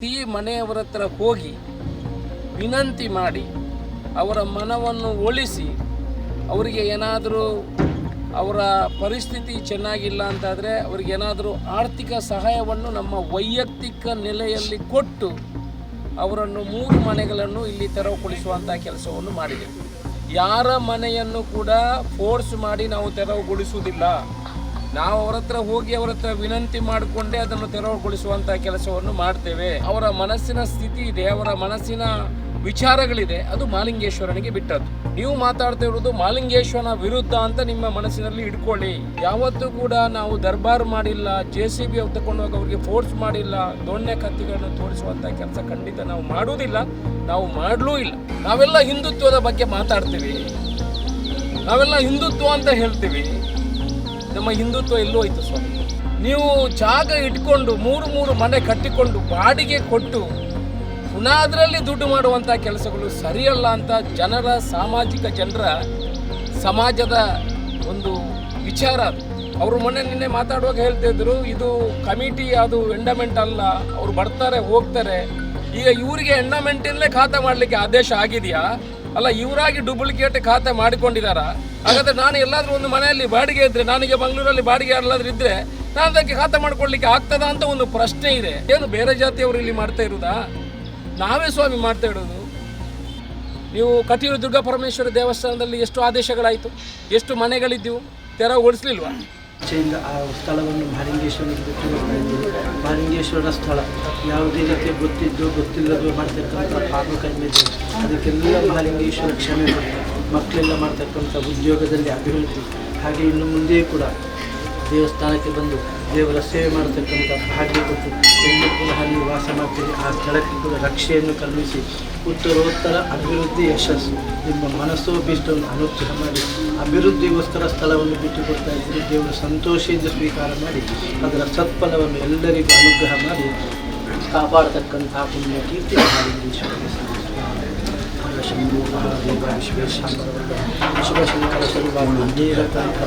ಪ್ರತಿ ಮನೆಯವರ ಹತ್ರ ಹೋಗಿ ವಿನಂತಿ ಮಾಡಿ ಅವರ ಮನವನ್ನು ಒಳಿಸಿ ಅವರಿಗೆ ಏನಾದರೂ ಅವರ ಪರಿಸ್ಥಿತಿ ಚೆನ್ನಾಗಿಲ್ಲ ಅಂತಾದರೆ ಅವರಿಗೆ ಏನಾದರೂ ಆರ್ಥಿಕ ಸಹಾಯವನ್ನು ನಮ್ಮ ವೈಯಕ್ತಿಕ ನೆಲೆಯಲ್ಲಿ ಕೊಟ್ಟು ಅವರನ್ನು ಮೂರು ಮನೆಗಳನ್ನು ಇಲ್ಲಿ ತೆರವುಗೊಳಿಸುವಂಥ ಕೆಲಸವನ್ನು ಮಾಡಿದೆ. ಯಾರ ಮನೆಯನ್ನು ಕೂಡ ಫೋರ್ಸ್ ಮಾಡಿ ನಾವು ತೆರವುಗೊಳಿಸುವುದಿಲ್ಲ. ನಾವು ಅವರ ಹತ್ರ ಹೋಗಿ ಅವರ ಹತ್ರ ವಿನಂತಿ ಮಾಡಿಕೊಂಡೇ ಅದನ್ನು ತೆರವುಗೊಳಿಸುವಂತಹ ಕೆಲಸವನ್ನು ಮಾಡ್ತೇವೆ. ಅವರ ಮನಸ್ಸಿನ ಸ್ಥಿತಿ ಇದೆ, ಅವರ ಮನಸ್ಸಿನ ವಿಚಾರಗಳಿದೆ, ಅದು ಮಾಲಿಂಗೇಶ್ವರನಿಗೆ ಬಿಟ್ಟದ್ದು. ನೀವು ಮಾತಾಡ್ತಾ ಇರೋದು ಮಾಲಿಂಗೇಶ್ವರನ ವಿರುದ್ಧ ಅಂತ ನಿಮ್ಮ ಮನಸ್ಸಿನಲ್ಲಿ ಇಟ್ಕೊಳ್ಳಿ ಯಾವತ್ತೂ ಕೂಡ ನಾವು ದರ್ಬಾರ್ ಮಾಡಿಲ್ಲ, ಜೆ ಸಿ ಬಿ ತಗೊಂಡು ಹೋಗಿ ಅವರಿಗೆ ಫೋರ್ಸ್ ಮಾಡಿಲ್ಲ, ದೊಣ್ಣೆ ಕತ್ತಿಗಳನ್ನು ತೋರಿಸುವಂಥ ಕೆಲಸ ಖಂಡಿತ ನಾವು ಮಾಡುವುದಿಲ್ಲ, ನಾವು ಮಾಡಲೂ ಇಲ್ಲ. ನಾವೆಲ್ಲ ಹಿಂದುತ್ವದ ಬಗ್ಗೆ ಮಾತಾಡ್ತೀವಿ. ನಾವೆಲ್ಲ ಹಿಂದುತ್ವ ಅಂತ ಹೇಳ್ತೀವಿ. ನಮ್ಮ ಹಿಂದುತ್ವ ಎಲ್ಲೂ ಹೋಯ್ತು ಸ್ವಾಮಿ. ನೀವು ಜಾಗ ಇಟ್ಕೊಂಡು ಮೂರು ಮೂರು ಮನೆ ಕಟ್ಟಿಕೊಂಡು ಬಾಡಿಗೆ ಕೊಟ್ಟು ಪುನಃ ಅದರಲ್ಲಿ ದುಡ್ಡು ಮಾಡುವಂಥ ಕೆಲಸಗಳು ಸರಿಯಲ್ಲ ಅಂತ ಜನರ, ಸಾಮಾಜಿಕ ಜನರ, ಸಮಾಜದ ಒಂದು ವಿಚಾರ ಅದು. ಅವರು ಮೊನ್ನೆ ನಿನ್ನೆ ಮಾತಾಡುವಾಗ ಹೇಳ್ತಿದ್ರು ಇದು ಕಮಿಟಿ, ಅದು ಎಂಡಮೆಂಟ್ ಅಲ್ಲ, ಅವ್ರು ಬರ್ತಾರೆ, ಹೋಗ್ತಾರೆ. ಈಗ ಇವರಿಗೆ ಎಂಡಮೆಂಟಿಂದಲೇ ಖಾತೆ ಮಾಡಲಿಕ್ಕೆ ಆದೇಶ ಆಗಿದೆಯಾ? ಅಲ್ಲ, ಇವರಾಗಿ ಡೂಪ್ಲಿಕೇಟ್ ಖಾತೆ ಮಾಡಿಕೊಂಡಿದ್ದಾರಾ ಹಾಗಾದ್ರೆ ನಾನು ಎಲ್ಲಾದ್ರೂ ಒಂದು ಮನೆಯಲ್ಲಿ ಬಾಡಿಗೆ ಇದ್ರೆ ನನಗೆ ಮಂಗಳೂರಲ್ಲಿ ಬಾಡಿಗೆ ಎಲ್ಲಾದ್ರೂ ಇದ್ರೆ ನಾನು ಅದಕ್ಕೆ ಖಾತೆ ಮಾಡ್ಕೊಳ್ಳಿಕ್ಕೆ ಆಗ್ತದ ಅಂತ ಒಂದು ಪ್ರಶ್ನೆ ಇದೆ. ಏನು, ಬೇರೆ ಜಾತಿಯವರು ಇಲ್ಲಿ ಮಾಡ್ತಾ ಇರೋದಾ? ನಾವೇ ಸ್ವಾಮಿ ಮಾಡ್ತಾ ಇರೋದು. ನೀವು ಕಟೀಲು ದುರ್ಗಾ ಪರಮೇಶ್ವರ ದೇವಸ್ಥಾನದಲ್ಲಿ ಎಷ್ಟು ಆದೇಶಗಳಾಯಿತು? ಎಷ್ಟು ಮನೆಗಳಿದ್ದವು ತೆರವುಗೊಳಿಸ್ಲಿಲ್ವಾ ಇಚ್ಛೆಯಿಂದ ಆ ಸ್ಥಳವನ್ನು ಮಹಾಲಿಂಗೇಶ್ವರನಿಗೆ ಬಿಟ್ಟು ಇದ್ದೀವಿ ಮಹಾಲಿಂಗೇಶ್ವರ ಸ್ಥಳ. ಯಾವುದೇ ರೀತಿ ಗೊತ್ತಿದ್ದು ಗೊತ್ತಿಲ್ಲದೋ ಮಾಡ್ತಕ್ಕಂಥ ಪಾಪ ಕೈಮಿದೆ ಅದಕ್ಕೆಲ್ಲ ಮಹಾಲಿಂಗೇಶ್ವರ ಕ್ಷಮೆ ಮಕ್ಕಳೆಲ್ಲ ಮಾಡ್ತಕ್ಕಂಥ ಉದ್ಯೋಗದಲ್ಲಿ ಅಭಿವೃದ್ಧಿ. ಹಾಗೆ ಇನ್ನು ಮುಂದೆಯೂ ಕೂಡ ದೇವಸ್ಥಾನಕ್ಕೆ ಬಂದು ದೇವರ ಸೇವೆ ಮಾಡತಕ್ಕಂಥ ಭಾಗ್ಯ ಕೊಟ್ಟು ಎಲ್ಲೂ ಕೂಡ ಅಲ್ಲಿ ವಾಸ ಮಾಡ್ತೀರಿ ಆ ಸ್ಥಳಕ್ಕೆ ಕೂಡ ರಕ್ಷೆಯನ್ನು ಕಲ್ಪಿಸಿ ಉತ್ತರೋತ್ತರ ಅಭಿವೃದ್ಧಿ ಯಶಸ್ಸು ನಿಮ್ಮ ಮನಸ್ಸು ಭೀಷ್ಟವನ್ನು ಅನುಗ್ರಹ ಮಾಡಿ ಅಭಿವೃದ್ಧಿಗೋಸ್ಕರ ಸ್ಥಳವನ್ನು ಬಿಟ್ಟು ಕೊಡ್ತಾ ದೇವರು ಸಂತೋಷದಿಂದ ಸ್ವೀಕಾರ ಮಾಡಿ ಅದರ ಸತ್ಫಲವನ್ನು ಎಲ್ಲರಿಗೂ ಅನುಗ್ರಹ ಮಾಡಿ ಕಾಪಾಡತಕ್ಕಂತಹ ಪುಣ್ಯ ಕೀರ್ತಿ ಶಂಭು ಮಹಾದೇವ ವಿಶ್ವೇಶ್ವರ ಶಿವಶಂಕರ ಸರ್ವಾಣ ನೀಲಕಂಠ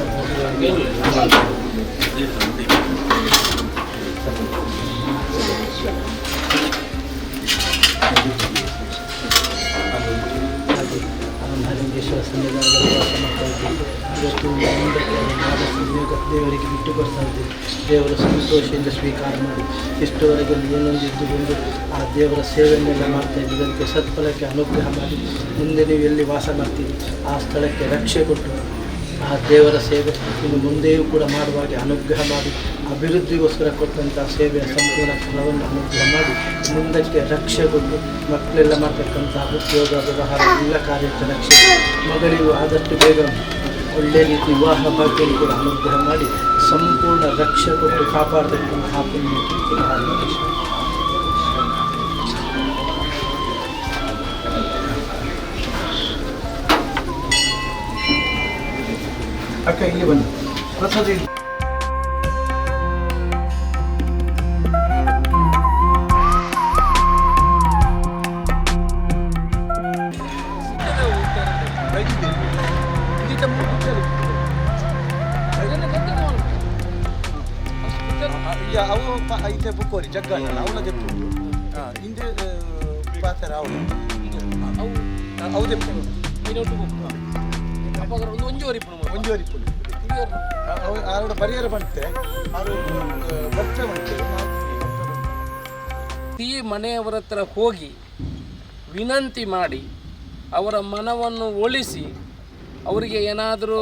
ಹಾಗೆ ಮಹಾಲಿಂಗೇಶ್ವರ ಸನ್ನಿಧಾನದಲ್ಲಿ ವಾಸ ಮಾಡ್ತಾ ಇದ್ದೀವಿ ಇವತ್ತು ದೇವರಿಗೆ ಬಿಟ್ಟು ಬರ್ತಾ ಇದ್ದೀವಿ ದೇವರ ಸಂತೋಷದಿಂದ ಸ್ವೀಕಾರ ಮಾಡಿ, ಇಷ್ಟವರೆಗೆ ಏನೊಂದು ಇದ್ದುಕೊಂಡು ಆ ದೇವರ ಸೇವೆಯನ್ನೆಲ್ಲ ಮಾಡ್ತಾ ಇದ್ದೀವಿ ಸತ್ಫಲಕ್ಕೆ ಅನುಗ್ರಹ ಮಾಡಿ, ಮುಂದೆ ನೀವು ಎಲ್ಲಿ ವಾಸ ಮಾಡ್ತೀವಿ ಆ ಸ್ಥಳಕ್ಕೆ ರಕ್ಷೆ ಕೊಟ್ಟು ಆ ದೇವರ ಸೇವೆ ಇನ್ನು ಮುಂದೆಯೂ ಕೂಡ ಮಾಡುವಾಗೆ ಅನುಗ್ರಹ ಮಾಡಿ, ಅಭಿವೃದ್ಧಿಗೋಸ್ಕರ ಕೊಟ್ಟಂಥ ಸೇವೆಯ ಸಂಪೂರ್ಣ ಫಲವನ್ನು ಅನುಗ್ರಹ ಮಾಡಿ, ಮುಂದಕ್ಕೆ ರಕ್ಷೆ ಕೊಟ್ಟು ಮಕ್ಕಳೆಲ್ಲ ಮಾಡ್ತಕ್ಕಂಥ ಉದ್ಯೋಗ, ವ್ಯವಹಾರ, ಎಲ್ಲ ಕಾರ್ಯಕ್ಕೆ ರಕ್ಷೆ. ಮಗಳಿಗೂ ಆದಷ್ಟು ಬೇಗ ಒಳ್ಳೆಯ ರೀತಿ ವಿವಾಹ ಭಾಗ್ಯವನ್ನು ಕೂಡ ಅನುಗ್ರಹ ಮಾಡಿ, ಸಂಪೂರ್ಣ ರಕ್ಷೆ ಕೊಟ್ಟು ಕಾಪಾಡತಕ್ಕಂತಹ ಪುಣ್ಯ. ಅಕ್ಕ ಇಲ್ಲಿ ಬನ್ನಿ. ಪ್ರಸಾದ ಅವು ಪ- ಐತೆ ಬುಕ್ಕೋರಿ ಜಗ್ಗಣ್ಣಲ್ಲ ಅವನ ತೆಪ್ಪುಂಡು ಹಿಂದೆ ಪಾತ್ರ ಅವನು ಅವು ಒಂಜೂವರೆ ಇಪ್ಪುಂಡು ಅವು ಆರೋಡ ಪರಿಹಾರ ಬಂತೆ. ಈ ಮನೆಯವರ ಹತ್ರ ಹೋಗಿ ವಿನಂತಿ ಮಾಡಿ ಅವರ ಮನವನ್ನು ಒಳಿಸಿ ಅವರಿಗೆ ಏನಾದರೂ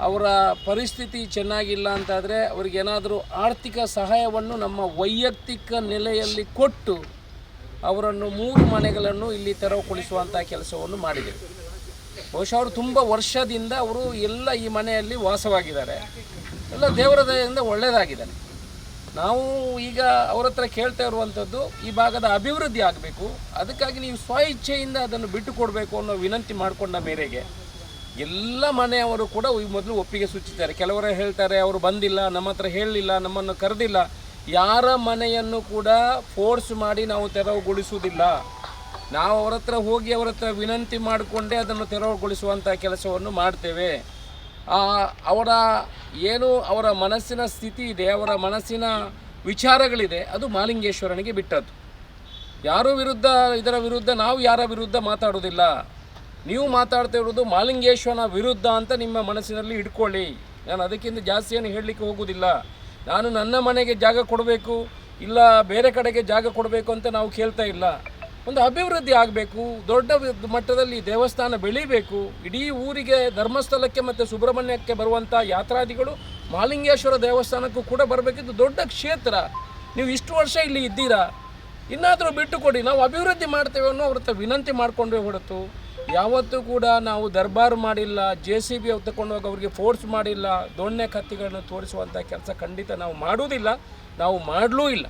ಅವರ ಪರಿಸ್ಥಿತಿ ಚೆನ್ನಾಗಿಲ್ಲ ಅಂತಾದರೆ ಅವರಿಗೆ ಏನಾದರೂ ಆರ್ಥಿಕ ಸಹಾಯವನ್ನು ನಮ್ಮ ವೈಯಕ್ತಿಕ ನೆಲೆಯಲ್ಲಿ ಕೊಟ್ಟು ಅವರನ್ನು ಮೂರು ಮನೆಗಳನ್ನು ಇಲ್ಲಿ ತೆರವುಗೊಳಿಸುವಂಥ ಕೆಲಸವನ್ನು ಮಾಡಿದೆವು ಬಹುಶಃ ಅವರು ತುಂಬ ವರ್ಷದಿಂದ ಅವರು ಎಲ್ಲ ಈ ಮನೆಯಲ್ಲಿ ವಾಸವಾಗಿದ್ದಾರೆ. ಎಲ್ಲ ದೇವರ ದಯೆಯಿಂದ ಒಳ್ಳೆಯದಾಗಿದ್ದಾನೆ ನಾವು ಈಗ ಅವ್ರ ಹತ್ರ ಕೇಳ್ತಾ ಇರುವಂಥದ್ದು ಈ ಭಾಗದ ಅಭಿವೃದ್ಧಿ ಆಗಬೇಕು. ಅದಕ್ಕಾಗಿ ನೀವು ಸ್ವ ಇಚ್ಛೆಯಿಂದ ಅದನ್ನು ಬಿಟ್ಟು ಕೊಡಬೇಕು ಅನ್ನೋ ವಿನಂತಿ ಮಾಡಿಕೊಂಡ ಮೇರೆಗೆ ಎಲ್ಲ ಮನೆಯವರು ಕೂಡ ಈ ಮೊದಲು ಒಪ್ಪಿಗೆ ಸೂಚಿಸ್ತಾರೆ ಕೆಲವರು ಹೇಳ್ತಾರೆ, ಅವರು ಬಂದಿಲ್ಲ, ನಮ್ಮ ಹತ್ರ ಹೇಳಲಿಲ್ಲ ನಮ್ಮನ್ನು ಕರೆದಿಲ್ಲ. ಯಾರ ಮನೆಯನ್ನು ಕೂಡ ಫೋರ್ಸ್ ಮಾಡಿ ನಾವು ತೆರವುಗೊಳಿಸುವುದಿಲ್ಲ. ನಾವು ಅವರ ಹತ್ರ ಹೋಗಿ ಅವರ ಹತ್ರ ವಿನಂತಿ ಮಾಡಿಕೊಂಡೇ ಅದನ್ನು ತೆರವುಗೊಳಿಸುವಂಥ ಕೆಲಸವನ್ನು ಮಾಡ್ತೇವೆ. ಅವರ ಏನು ಅವರ ಮನಸ್ಸಿನ ಸ್ಥಿತಿ ಇದೆ, ಅವರ ಮನಸ್ಸಿನ ವಿಚಾರಗಳಿದೆ, ಅದು ಮಾಲಿಂಗೇಶ್ವರನಿಗೆ ಬಿಟ್ಟದ್ದು. ಯಾರು ವಿರುದ್ಧ, ಇದರ ವಿರುದ್ಧ ನಾವು ಯಾರ ವಿರುದ್ಧ ಮಾತಾಡೋದಿಲ್ಲ ನೀವು ಮಾತಾಡ್ತಾ ಇರೋದು ಮಾಲಿಂಗೇಶ್ವರನ ವಿರುದ್ಧ ಅಂತ ನಿಮ್ಮ ಮನಸ್ಸಿನಲ್ಲಿ ಇಟ್ಕೊಳ್ಳಿ ನಾನು ಅದಕ್ಕಿಂತ ಜಾಸ್ತಿ ಏನು ಹೇಳಲಿಕ್ಕೆ ಹೋಗೋದಿಲ್ಲ ನಾನು ನನ್ನ ಮನೆಗೆ ಜಾಗ ಕೊಡಬೇಕು, ಇಲ್ಲ ಬೇರೆ ಕಡೆಗೆ ಜಾಗ ಕೊಡಬೇಕು ಅಂತ ನಾವು ಕೇಳ್ತಾ ಇಲ್ಲ. ಒಂದು ಅಭಿವೃದ್ಧಿ ಆಗಬೇಕು, ದೊಡ್ಡ ಮಟ್ಟದಲ್ಲಿ ದೇವಸ್ಥಾನ ಬೆಳೀಬೇಕು, ಇಡೀ ಊರಿಗೆ ಧರ್ಮಸ್ಥಳಕ್ಕೆ ಮತ್ತು ಸುಬ್ರಹ್ಮಣ್ಯಕ್ಕೆ ಬರುವಂಥ ಯಾತ್ರಾದಿಗಳು ಮಾಲಿಂಗೇಶ್ವರ ದೇವಸ್ಥಾನಕ್ಕೂ ಕೂಡ ಬರಬೇಕಿದ್ದು ದೊಡ್ಡ ಕ್ಷೇತ್ರ. ನೀವು ಇಷ್ಟು ವರ್ಷ ಇಲ್ಲಿ ಇದ್ದೀರಾ? ಇನ್ನಾದರೂ ಬಿಟ್ಟು ಕೊಡಿ. ನಾವು ಅಭಿವೃದ್ಧಿ ಮಾಡ್ತೇವೆ ಅನ್ನೋ ಅವ್ರ ವಿನಂತಿ ಮಾಡಿಕೊಂಡೇ ಹೊರತು. ಯಾವತ್ತೂ ಕೂಡ ನಾವು ದರ್ಬಾರ್ ಮಾಡಿಲ್ಲ, ಜೆ ಸಿ ಬಿ ತಗೊಂಡು ಹೋಗಿ ಅವರಿಗೆ ಫೋರ್ಸ್ ಮಾಡಿಲ್ಲ ದೊಣ್ಣೆ ಕತ್ತಿಗಳನ್ನು ತೋರಿಸುವಂಥ ಕೆಲಸ ಖಂಡಿತ ನಾವು ಮಾಡುವುದಿಲ್ಲ. ನಾವು ಮಾಡಲೂ ಇಲ್ಲ.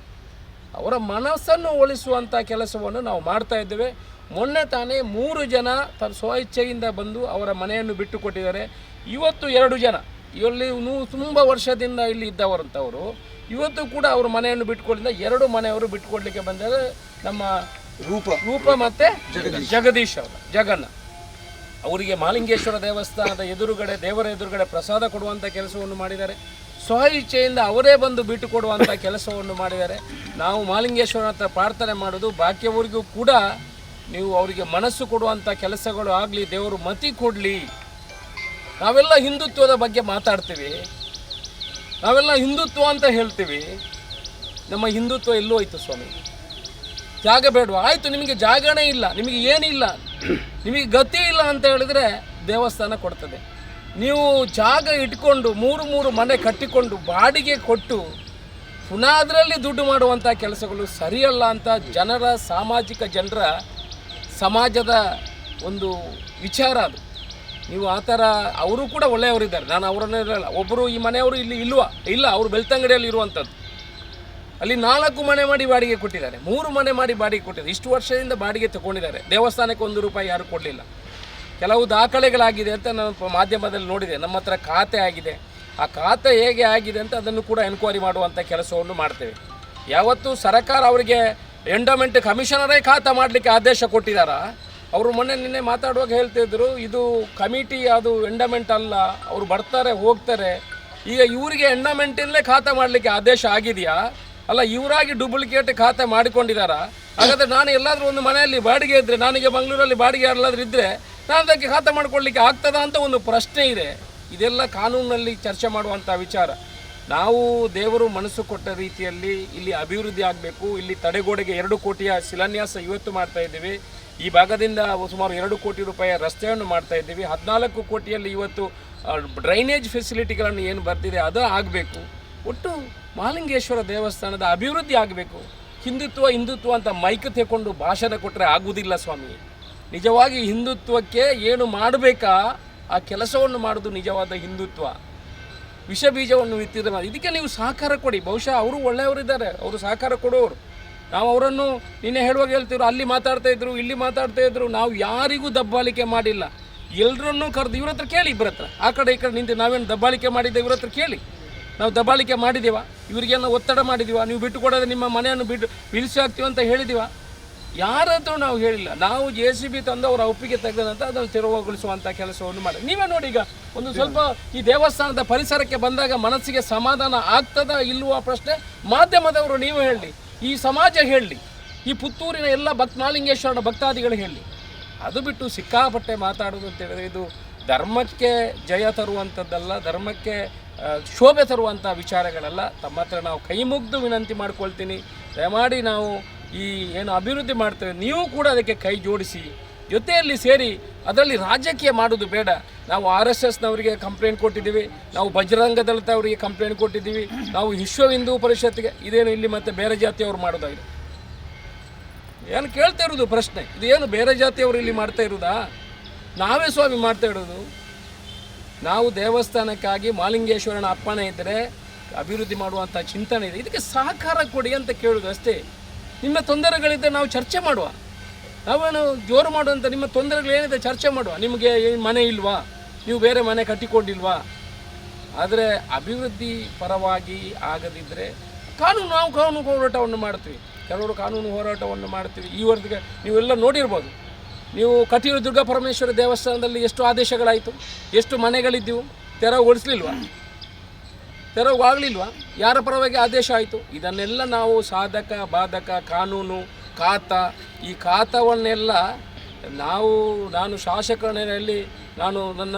ಅವರ ಮನಸ್ಸನ್ನು ಉಳಿಸುವಂಥ ಕೆಲಸವನ್ನು ನಾವು ಮಾಡ್ತಾ ಇದ್ದೇವೆ. ಮೊನ್ನೆ ತಾನೇ ಮೂರು ಜನ ತನ್ನ ಸ್ವಇಚ್ಛೆಯಿಂದ ಬಂದು ಅವರ ಮನೆಯನ್ನು ಬಿಟ್ಟು ಕೊಟ್ಟಿದ್ದಾರೆ ಇವತ್ತು ಎರಡು ಜನ. ಇಲ್ಲಿ ನೂ ತುಂಬ ವರ್ಷದಿಂದ ಇಲ್ಲಿ ಇದ್ದವರಂಥವರು. ಇವತ್ತು ಕೂಡ ಅವರು ಮನೆಯನ್ನು ಬಿಟ್ಕೊಂಡಿದ್ದ ಎರಡು ಮನೆಯವರು ಬಿಟ್ಕೊಡ್ಲಿಕ್ಕೆ ಬಂದರೆ ನಮ್ಮ ರೂಪ. ರೂಪ ಮತ್ತು ಜಗದೀಶ್. ಅವರ ಜಗನ್ನ. ಅವರಿಗೆ ಮಾಲಿಂಗೇಶ್ವರ ದೇವಸ್ಥಾನದ ಎದುರುಗಡೆ ದೇವರ ಎದುರುಗಡೆ ಪ್ರಸಾದ ಕೊಡುವಂಥ ಕೆಲಸವನ್ನು ಮಾಡಿದ್ದಾರೆ. ಸ್ವ ಇಚ್ಛೆಯಿಂದ ಅವರೇ ಬಂದು ಬಿಟ್ಟು ಕೊಡುವಂಥ ಕೆಲಸವನ್ನು ಮಾಡಿದ್ದಾರೆ. ನಾವು ಮಾಲಿಂಗೇಶ್ವರ ಹತ್ರ ಪ್ರಾರ್ಥನೆ ಮಾಡೋದು ಬಾಕಿಯವರಿಗೂ ಕೂಡ ನೀವು ಅವರಿಗೆ ಮನಸ್ಸು ಕೊಡುವಂಥ ಕೆಲಸಗಳು ಆಗಲಿ, ದೇವರು ಮತಿ ಕೊಡಲಿ. ನಾವೆಲ್ಲ ಹಿಂದುತ್ವದ ಬಗ್ಗೆ ಮಾತಾಡ್ತೀವಿ. ನಾವೆಲ್ಲ ಹಿಂದುತ್ವ ಅಂತ ಹೇಳ್ತೀವಿ. ನಮ್ಮ ಹಿಂದುತ್ವ ಎಲ್ಲೂ ಹೋಯ್ತು ಸ್ವಾಮಿ. ಜಾಗ ಬೇಡವಾ? ಆಯಿತು, ನಿಮಗೆ ಜಾಗನೇ ಇಲ್ಲ, ನಿಮಗೆ ಏನಿಲ್ಲ. ನಿಮಗೆ ಗತಿ ಇಲ್ಲ ಅಂತ ಹೇಳಿದ್ರೆ ದೇವಸ್ಥಾನ ಕೊಡ್ತದೆ. ನೀವು ಜಾಗ ಇಟ್ಕೊಂಡು ಮೂರು ಮೂರು ಮನೆ ಕಟ್ಟಿಕೊಂಡು ಬಾಡಿಗೆ ಕೊಟ್ಟು ಪುನಃ ಅದರಲ್ಲಿ ದುಡ್ಡು ಮಾಡುವಂಥ ಕೆಲಸಗಳು ಸರಿಯಲ್ಲ ಅಂತ ಜನರ, ಸಾಮಾಜಿಕ ಜನರ, ಸಮಾಜದ ಒಂದು ವಿಚಾರ ಅದು. ನೀವು ಆ ಥರ ಅವರು ಕೂಡ ಒಳ್ಳೆಯವರಿದ್ದಾರೆ. ನಾನು ಅವರನ್ನು ಇರಲ್ಲ ಒಬ್ಬರು ಈ ಮನೆಯವರು ಇಲ್ಲಿ ಇಲ್ವಾ? ಇಲ್ಲ, ಅವರು ಬೆಳ್ತಂಗಡಿಯಲ್ಲಿ ಇರುವಂಥದ್ದು. ಅಲ್ಲಿ ನಾಲ್ಕು ಮನೆ ಮಾಡಿ ಬಾಡಿಗೆ ಕೊಟ್ಟಿದ್ದಾರೆ. ಮೂರು ಮನೆ ಮಾಡಿ ಬಾಡಿಗೆ ಕೊಟ್ಟಿದ್ದಾರೆ. ಇಷ್ಟು ವರ್ಷದಿಂದ ಬಾಡಿಗೆ ತಗೊಂಡಿದ್ದಾರೆ. ದೇವಸ್ಥಾನಕ್ಕೆ ಒಂದು ರೂಪಾಯಿ ಯಾರು ಕೊಡಲಿಲ್ಲ. ಕೆಲವು ದಾಖಲೆಗಳಾಗಿದೆ ಅಂತ ನಾನು ಮಾಧ್ಯಮದಲ್ಲಿ ನೋಡಿದೆ. ನಮ್ಮ ಹತ್ರ ಖಾತೆ ಆಗಿದೆ. ಆ ಖಾತೆ ಹೇಗೆ ಆಗಿದೆ ಅಂತ ಅದನ್ನು ಕೂಡ ಎನ್ಕ್ವೈರಿ ಮಾಡುವಂಥ ಕೆಲಸವನ್ನು ಮಾಡ್ತೇವೆ. ಯಾವತ್ತು ಸರ್ಕಾರ ಅವರಿಗೆ ಎಂಡೋಮೆಂಟ್ ಕಮಿಷನರೇ ಖಾತೆ ಮಾಡಲಿಕ್ಕೆ ಆದೇಶ ಕೊಟ್ಟಿದ್ದಾರಾ ಅವರು ಮೊನ್ನೆ ನಿನ್ನೆ ಮಾತಾಡುವಾಗ ಹೇಳ್ತಿದ್ರು ಇದು ಕಮಿಟಿ ಅದು ಎಂಡಮೆಂಟ್ ಅಲ್ಲ, ಅವರು ಬರ್ತಾರೆ, ಹೋಗ್ತಾರೆ. ಈಗ ಇವರಿಗೆ ಎಂಡಮೆಂಟಿನಲ್ಲೇ ಖಾತೆ ಮಾಡಲಿಕ್ಕೆ ಆದೇಶ ಆಗಿದೆಯಾ? ಅಲ್ಲ, ಇವರಾಗಿ ಡೂಪ್ಲಿಕೇಟ್ ಖಾತೆ ಮಾಡಿಕೊಂಡಿದ್ದಾರಾ ಹಾಗಾದರೆ ನಾನು ಎಲ್ಲಾದರೂ ಒಂದು ಮನೆಯಲ್ಲಿ ಬಾಡಿಗೆ ಇದ್ದರೆ ನನಗೆ ಮಂಗಳೂರಲ್ಲಿ ಬಾಡಿಗೆ ಎಲ್ಲಾದ್ರೂ ಇದ್ದರೆ ನಾನು ಅದಕ್ಕೆ ಖಾತೆ ಮಾಡ್ಕೊಳ್ಳಿಕ್ಕೆ ಆಗ್ತದ ಅಂತ ಒಂದು ಪ್ರಶ್ನೆ ಇದೆ. ಇದೆಲ್ಲ ಕಾನೂನಿನಲ್ಲಿ ಚರ್ಚೆ ಮಾಡುವಂಥ ವಿಚಾರ. ನಾವು ದೇವರು ಮನಸ್ಸು ಕೊಟ್ಟ ರೀತಿಯಲ್ಲಿ ಇಲ್ಲಿ ಅಭಿವೃದ್ಧಿ ಆಗಬೇಕು. ಇಲ್ಲಿ ತಡೆಗೋಡೆಗೆ ಎರಡು ಕೋಟಿಯ ಶಿಲಾನ್ಯಾಸ ಇವತ್ತು ಮಾಡ್ತಾ ಇದ್ದೀವಿ. ಈ ಭಾಗದಿಂದ ಸುಮಾರು ಎರಡು ಕೋಟಿ ರೂಪಾಯಿಯ ರಸ್ತೆಯನ್ನು ಮಾಡ್ತಾ ಇದ್ದೀವಿ. ಹದಿನಾಲ್ಕು ಕೋಟಿಯಲ್ಲಿ ಇವತ್ತು ಡ್ರೈನೇಜ್ ಫೆಸಿಲಿಟಿಗಳನ್ನು ಏನು ಬರ್ತಿದೆ ಅದು ಆಗಬೇಕು. ಒಟ್ಟು ಮಹಾಲಿಂಗೇಶ್ವರ ದೇವಸ್ಥಾನದ ಅಭಿವೃದ್ಧಿ ಆಗಬೇಕು. ಹಿಂದುತ್ವ ಹಿಂದುತ್ವ ಅಂತ ಮೈಕ್ ತೆಕೊಂಡು ಭಾಷಣ ಕೊಟ್ಟರೆ ಆಗುವುದಿಲ್ಲ ಸ್ವಾಮಿ. ನಿಜವಾಗಿ ಹಿಂದುತ್ವಕ್ಕೆ ಏನು ಮಾಡಬೇಕಾ? ಆ ಕೆಲಸವನ್ನು ಮಾಡೋದು ನಿಜವಾದ ಹಿಂದುತ್ವ. ವಿಷ ಬೀಜವನ್ನು ಬಿತ್ತಿದ ಇದಕ್ಕೆ ನೀವು ಸಹಕಾರ ಕೊಡಿ. ಬಹುಶಃ ಅವರು ಒಳ್ಳೆಯವರಿದ್ದಾರೆ, ಅವರು ಸಹಕಾರ ಕೊಡೋರು. ನಾವು ಅವರನ್ನು ನಿನ್ನೆ ಹೇಳುವಾಗ ಹೇಳ್ತಿದ್ರು, ಅಲ್ಲಿ ಮಾತಾಡ್ತಾ ಇದ್ರು, ಇಲ್ಲಿ ಮಾತಾಡ್ತಾ ಇದ್ರು, ನಾವು ಯಾರಿಗೂ ದಬ್ಬಾಳಿಕೆ ಮಾಡಿಲ್ಲ. ಎಲ್ಲರನ್ನೂ ಕರೆದು, ಇವ್ರ ಹತ್ರ ಕೇಳಿ ಇಬ್ಬರ ಹತ್ರ. ಆ ಕಡೆ ಈ ಕಡೆ ನಿಂತು ನಾವೇನು ದಬ್ಬಾಳಿಕೆ ಮಾಡಿದ್ದೆ ಇವ್ರ ಹತ್ರ ಕೇಳಿ. ನಾವು ದಬ್ಬಾಳಿಕೆ ಮಾಡಿದ್ದೀವ ಇವರಿಗೆಲ್ಲ ಒತ್ತಡ ಮಾಡಿದೀವ? ನೀವು ಬಿಟ್ಟು ಕೊಡೋದು ನಿಮ್ಮ ಮನೆಯನ್ನು ಬಿಟ್ಟು, ಬಿಡಿಸಿ ಹಾಕ್ತೀವಿ ಅಂತ ಹೇಳಿದೀವ? ಯಾರ ನಾವು ಹೇಳಿಲ್ಲ. ನಾವು ಜೆ ಸಿ ಬಿ ತಂದು ಅವರ ಒಪ್ಪಿಗೆ ತೆಗೆದಂತ ಅದನ್ನು ತೆರವುಗೊಳಿಸುವಂಥ ಕೆಲಸವನ್ನು ಮಾಡಿ ನೀವೇ ನೋಡಿ ಈಗ ಒಂದು ಸ್ವಲ್ಪ ಈ ದೇವಸ್ಥಾನದ ಪರಿಸರಕ್ಕೆ ಬಂದಾಗ ಮನಸ್ಸಿಗೆ ಸಮಾಧಾನ ಆಗ್ತದ ಇಲ್ವಾ ಪ್ರಶ್ನೆ ಮಾಧ್ಯಮದವರು ನೀವು ಹೇಳಿ, ಈ ಸಮಾಜ ಹೇಳಿ, ಈ ಪುತ್ತೂರಿನ ಎಲ್ಲ ಭಕ್ತ ಮಾಲಿಂಗೇಶ್ವರನ ಭಕ್ತಾದಿಗಳು ಹೇಳಿ. ಅದು ಬಿಟ್ಟು ಸಿಕ್ಕಾಪಟ್ಟೆ ಮಾತಾಡೋದು ಅಂತ ಹೇಳಿದ್ರೆ ಇದು ಧರ್ಮಕ್ಕೆ ಜಯ ತರುವಂಥದ್ದಲ್ಲ ಧರ್ಮಕ್ಕೆ ಶೋಭೆ ತರುವಂಥ ವಿಚಾರಗಳಲ್ಲ. ತಮ್ಮ ಹತ್ರ ನಾವು ಕೈ ಮುಗ್ದು ವಿನಂತಿ ಮಾಡ್ಕೊಳ್ತೀನಿ. ದಯಮಾಡಿ ನಾವು ಈ ಏನು ಅಭಿವೃದ್ಧಿ ಮಾಡ್ತೇವೆ, ನೀವು ಕೂಡ ಅದಕ್ಕೆ ಕೈ ಜೋಡಿಸಿ, ಜೊತೆಯಲ್ಲಿ ಸೇರಿ ಅದರಲ್ಲಿ ರಾಜಕೀಯ ಮಾಡೋದು ಬೇಡ. ನಾವು ಆರ್ ಎಸ್ ಎಸ್ನವರಿಗೆ ಕಂಪ್ಲೇಂಟ್ ಕೊಟ್ಟಿದ್ದೀವಿ, ನಾವು ಬಜರಂಗ ದಳದವರಿಗೆ ಕಂಪ್ಲೇಂಟ್ ಕೊಟ್ಟಿದ್ದೀವಿ, ನಾವು ವಿಶ್ವ ಹಿಂದೂ ಪರಿಷತ್ಗೆ ಇದೇನು ಇಲ್ಲಿ ಮತ್ತೆ ಬೇರೆ ಜಾತಿಯವರು ಮಾಡೋದಾಗಿದೆ ಏನು ಕೇಳ್ತಾ ಇರೋದು ಪ್ರಶ್ನೆ. ಇದೇನು ಬೇರೆ ಜಾತಿಯವರು ಇಲ್ಲಿ ಮಾಡ್ತಾ ಇರೋದಾ ನಾವೇ ಸ್ವಾಮಿ ಮಾಡ್ತಾ ಇರೋದು. ನಾವು ದೇವಸ್ಥಾನಕ್ಕಾಗಿ ಮಾಲಿಂಗೇಶ್ವರನ ಅಪ್ಪಣೆ ಇದ್ದರೆ, ಅಭಿವೃದ್ಧಿ ಮಾಡುವಂಥ ಚಿಂತನೆ ಇದೆ. ಇದಕ್ಕೆ ಸಹಕಾರ ಕೊಡಿ ಅಂತ ಕೇಳೋದು ಅಷ್ಟೇ. ನಿಮ್ಮ ತೊಂದರೆಗಳಿದ್ದರೆ ನಾವು ಚರ್ಚೆ ಮಾಡುವ. ನಾವೇನು ಜೋರು ಮಾಡುವಂಥ ನಿಮ್ಮ ತೊಂದರೆಗಳೇನಿದೆ ಚರ್ಚೆ ಮಾಡುವ. ನಿಮಗೆ ಮನೆ ಇಲ್ವಾ? ನೀವು ಬೇರೆ ಮನೆ ಕಟ್ಟಿಕೊಂಡಿಲ್ವಾ? ಆದರೆ ಅಭಿವೃದ್ಧಿ ಪರವಾಗಿ ಆಗದಿದ್ದರೆ ಕಾನೂನು, ನಾವು ಕಾನೂನು ಹೋರಾಟವನ್ನು ಮಾಡ್ತೀವಿ. ಕೆಲವರು ಕಾನೂನು ಹೋರಾಟವನ್ನು ಮಾಡ್ತೀವಿ. ಈವರೆಗೆ ನೀವೆಲ್ಲ ನೋಡಿರ್ಬೋದು. ನೀವು ಕಟೀಲು ದುರ್ಗಾ ಪರಮೇಶ್ವರ ದೇವಸ್ಥಾನದಲ್ಲಿ ಎಷ್ಟು ಆದೇಶಗಳಾಯಿತು? ಎಷ್ಟು ಮನೆಗಳಿದ್ದವು? ತೆರವುಗೊಳಿಸ್ಲಿಲ್ವಾ? ತೆರವಾಗಲಿಲ್ವಾ? ಯಾರ ಪರವಾಗಿ ಆದೇಶ ಆಯಿತು? ಇದನ್ನೆಲ್ಲ ನಾವು ಸಾಧಕ, ಬಾಧಕ, ಕಾನೂನು, ಖಾತ, ಈ ಖಾತವನ್ನೆಲ್ಲ ನಾವು, ನಾನು ಶಾಸಕರಲ್ಲಿ ನಾನು ನನ್ನ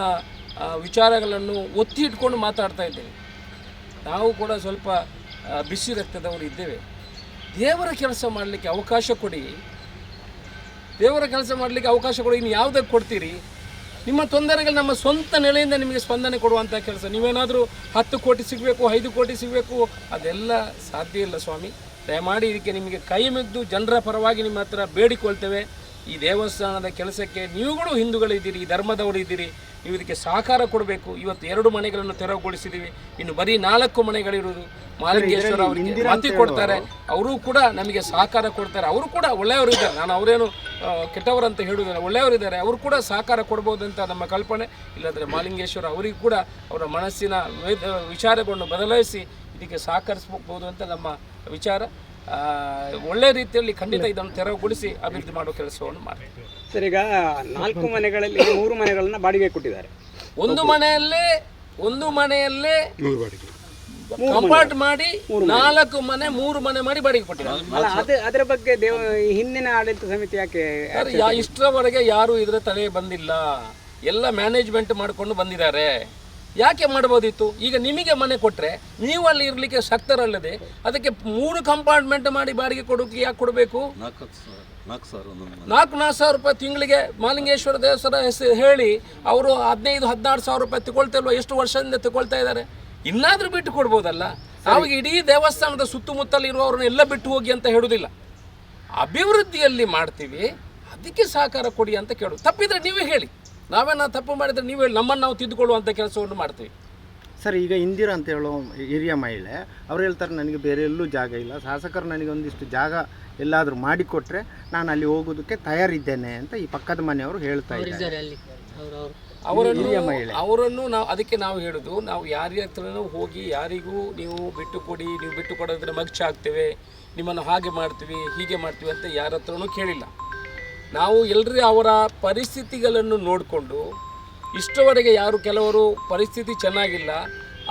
ವಿಚಾರಗಳನ್ನು ಒತ್ತಿ ಇಟ್ಕೊಂಡು ಮಾತಾಡ್ತಾ ಇದ್ದೇನೆ ನಾವು ಕೂಡ ಸ್ವಲ್ಪ ಬಿಸಿ ರಕ್ತದವರು ಇದ್ದೇವೆ. ದೇವರ ಕೆಲಸ ಮಾಡಲಿಕ್ಕೆ ಅವಕಾಶ ಕೊಡಿ. ದೇವರ ಕೆಲಸ ಮಾಡಲಿಕ್ಕೆ ಅವಕಾಶ ಕೊಡಿ. ಇನ್ನು ಯಾವುದಕ್ಕೆ ಕೊಡ್ತೀರಿ? ನಿಮ್ಮ ತೊಂದರೆಗಳು ನಮ್ಮ ಸ್ವಂತ ನೆಲೆಯಿಂದ ನಿಮಗೆ ಸ್ಪಂದನೆ ಕೊಡುವಂಥ ಕೆಲಸ. ನೀವೇನಾದರೂ ಹತ್ತು ಕೋಟಿ ಸಿಗಬೇಕು, ಐದು ಕೋಟಿ ಸಿಗಬೇಕು, ಅದೆಲ್ಲ ಸಾಧ್ಯ ಇಲ್ಲ ಸ್ವಾಮಿ. ದಯಮಾಡಿ ಇದಕ್ಕೆ ನಿಮಗೆ ಕೈ ಮುಗಿದು ಜನರ ಪರವಾಗಿ ನಿಮ್ಮ ಹತ್ರ ಬೇಡಿಕೊಳ್ತೇವೆ. ಈ ದೇವಸ್ಥಾನದ ಕೆಲಸಕ್ಕೆ ನೀವುಗಳು ಹಿಂದೂಗಳಿದ್ದೀರಿ ಈ ಧರ್ಮದವರು ಇದ್ದೀರಿ ನೀವು ಇದಕ್ಕೆ ಸಹಕಾರ ಕೊಡಬೇಕು. ಇವತ್ತು ಎರಡು ಮನೆಗಳನ್ನು ತೆರವುಗೊಳಿಸಿದ್ದೀವಿ. ಇನ್ನು ಬರೀ ನಾಲ್ಕು ಮನೆಗಳಿರುವುದು ಮಾಲಿಂಗೇಶ್ವರ ಅವರಿಗೆ ಮತಿ ಕೊಡ್ತಾರೆ. ಅವರು ಕೂಡ ನಮಗೆ ಸಹಕಾರ ಕೊಡ್ತಾರೆ. ಅವರು ಕೂಡ ಒಳ್ಳೆಯವರಿದ್ದಾರೆ ನಾನು ಅವರೇನು ಕೆಟ್ಟವರಂತ ಹೇಳುವುದಿಲ್ಲ. ಒಳ್ಳೆಯವರಿದ್ದಾರೆ ಅವರು ಕೂಡ ಸಹಕಾರ ಕೊಡ್ಬೋದಂತ ಅಂತ ನಮ್ಮ ಕಲ್ಪನೆ. ಇಲ್ಲಾಂದರೆ ಮಾಲಿಂಗೇಶ್ವರ ಅವರಿಗೂ ಕೂಡ ಅವರ ಮನಸ್ಸಿನ ವೇದ ವಿಚಾರಗಳನ್ನು ಬದಲಾಯಿಸಿ ಇದಕ್ಕೆ ಸಹಕರಿಸಬಹುದು ಅಂತ ನಮ್ಮ ವಿಚಾರ. ಒಳ್ಳೆ ರೀತಿಯಲ್ಲಿ ಖಂಡಿತ ಇದನ್ನು ತೆರವುಗೊಳಿಸಿ ಅಭಿವೃದ್ಧಿ ಮಾಡುವ ಕೆಲಸವನ್ನು ಮಾಡಿ ಸರ್ ಈಗ ನಾಲ್ಕು ಮನೆಗಳಲ್ಲಿ ಮೂರು ಮನೆಗಳನ್ನ ಬಾಡಿಗೆ ಕೊಟ್ಟಿದ್ದಾರೆ. ಒಂದು ಮನೆಯಲ್ಲೇ ಒಂದು ಮನೆಯಲ್ಲೇ ಕಂಪಾರ್ಟ್ ಮಾಡಿ ನಾಲ್ಕು ಮನೆ ಮೂರು ಮನೆ ಮಾಡಿ ಬಾಡಿಗೆ ಕೊಟ್ಟಿದ್ದಾರೆ. ಅಲ್ಲ ಅದು ಅದರ ಬಗ್ಗೆ ದೇವ ಹಿಂದಿನ ಆಡಳಿತ ಸಮಿತಿ ಯಾಕೆ ಸರ್, ಯಾ- ಇಷ್ಟರವರೆಗೆ ಯಾರು ಇದರ ತಲೆ ಬಂದಿಲ್ಲ. ಎಲ್ಲ ಮ್ಯಾನೇಜ್ಮೆಂಟ್ ಮಾಡಿಕೊಂಡು ಬಂದಿದ್ದಾರೆ. ಯಾಕೆ ಮಾಡ್ಬೋದಿತ್ತು? ಈಗ ನಿಮಗೆ ಮನೆ ಕೊಟ್ಟರೆ ನೀವು ಅಲ್ಲಿ ಇರಲಿಕ್ಕೆ ಶಕ್ತರಲ್ಲದೆ ಅದಕ್ಕೆ ಮೂರು ಕಂಪಾರ್ಟ್ಮೆಂಟ್ ಮಾಡಿ ಬಾಡಿಗೆ ಕೊಡೋಕೆ ಯಾಕೆ ಕೊಡಬೇಕು? ನಾಲ್ಕು ನಾಲ್ಕು ಸಾವಿರ ರೂಪಾಯಿ ತಿಂಗಳಿಗೆ ಮಾಲಿಂಗೇಶ್ವರ ದೇವಸ್ಥಾನ ಹೆಸರು ಹೇಳಿ ಅವರು ಹದಿನೈದು ಹದಿನಾರು ಸಾವಿರ ರೂಪಾಯಿ ತಗೊಳ್ತಾ ಎಷ್ಟು ವರ್ಷದಿಂದ ತಗೊಳ್ತಾ ಇದ್ದಾರೆ? ಇನ್ನಾದರೂ ಬಿಟ್ಟು ಕೊಡ್ಬೋದಲ್ಲ? ಅವಾಗ ಇಡೀ ದೇವಸ್ಥಾನದ ಸುತ್ತಮುತ್ತಲಿರುವವ್ರನ್ನ ಎಲ್ಲ ಬಿಟ್ಟು ಹೋಗಿ ಅಂತ ಹೇಳುವುದಿಲ್ಲ ಅಭಿವೃದ್ಧಿಯಲ್ಲಿ ಮಾಡ್ತೀವಿ ಅದಕ್ಕೆ ಸಹಕಾರ ಕೊಡಿ ಅಂತ ಕೇಳು. ತಪ್ಪಿದ್ರೆ ನೀವೇ ಹೇಳಿ. ನಾವೇನ ತಪ್ಪು ಮಾಡಿದ್ರೆ ನೀವು ಹೇಳಿ ನಮ್ಮನ್ನು ನಾವು ತಿದ್ದುಕೊಳ್ಳುವಂಥ ಕೆಲಸವನ್ನು ಮಾಡ್ತೀವಿ. ಸರ್ ಈಗ ಇಂದಿರಾ ಅಂತ ಹೇಳೋ ಹಿರಿಯ ಮಹಿಳೆ ಅವ್ರು ಹೇಳ್ತಾರೆ ನನಗೆ ಬೇರೆ ಎಲ್ಲೂ ಜಾಗ ಇಲ್ಲ. ಶಾಸಕರು ನನಗೆ ಒಂದಿಷ್ಟು ಜಾಗ ಎಲ್ಲಾದರೂ ಮಾಡಿಕೊಟ್ರೆ ನಾನು ಅಲ್ಲಿ ಹೋಗೋದಕ್ಕೆ ತಯಾರಿದ್ದೇನೆ ಅಂತ ಈ ಪಕ್ಕದ ಮನೆಯವರು ಹೇಳ್ತಾ ಇದ್ದಾರೆ. ಅವರನ್ನು ಅವರನ್ನು ನಾವು ಅದಕ್ಕೆ ನಾವು ಹೇಳೋದು ನಾವು ಯಾರ ಹತ್ರನೂ ಹೋಗಿ ಯಾರಿಗೂ ನೀವು ಬಿಟ್ಟು ಕೊಡಿ ನೀವು ಬಿಟ್ಟು ಕೊಡೋದ್ರೆ ಮಗ್ಚ ಆಗ್ತೇವೆ ನಿಮ್ಮನ್ನು ಹಾಗೆ ಮಾಡ್ತೀವಿ ಹೀಗೆ ಮಾಡ್ತೀವಿ ಅಂತ ಯಾರ ಹತ್ರನೂ ಕೇಳಿಲ್ಲ. ನಾವು ಎಲ್ಲರೂ ಅವರ ಪರಿಸ್ಥಿತಿಗಳನ್ನು ನೋಡಿಕೊಂಡು ಇಷ್ಟವರೆಗೆ ಯಾರು ಕೆಲವರು ಪರಿಸ್ಥಿತಿ ಚೆನ್ನಾಗಿಲ್ಲ,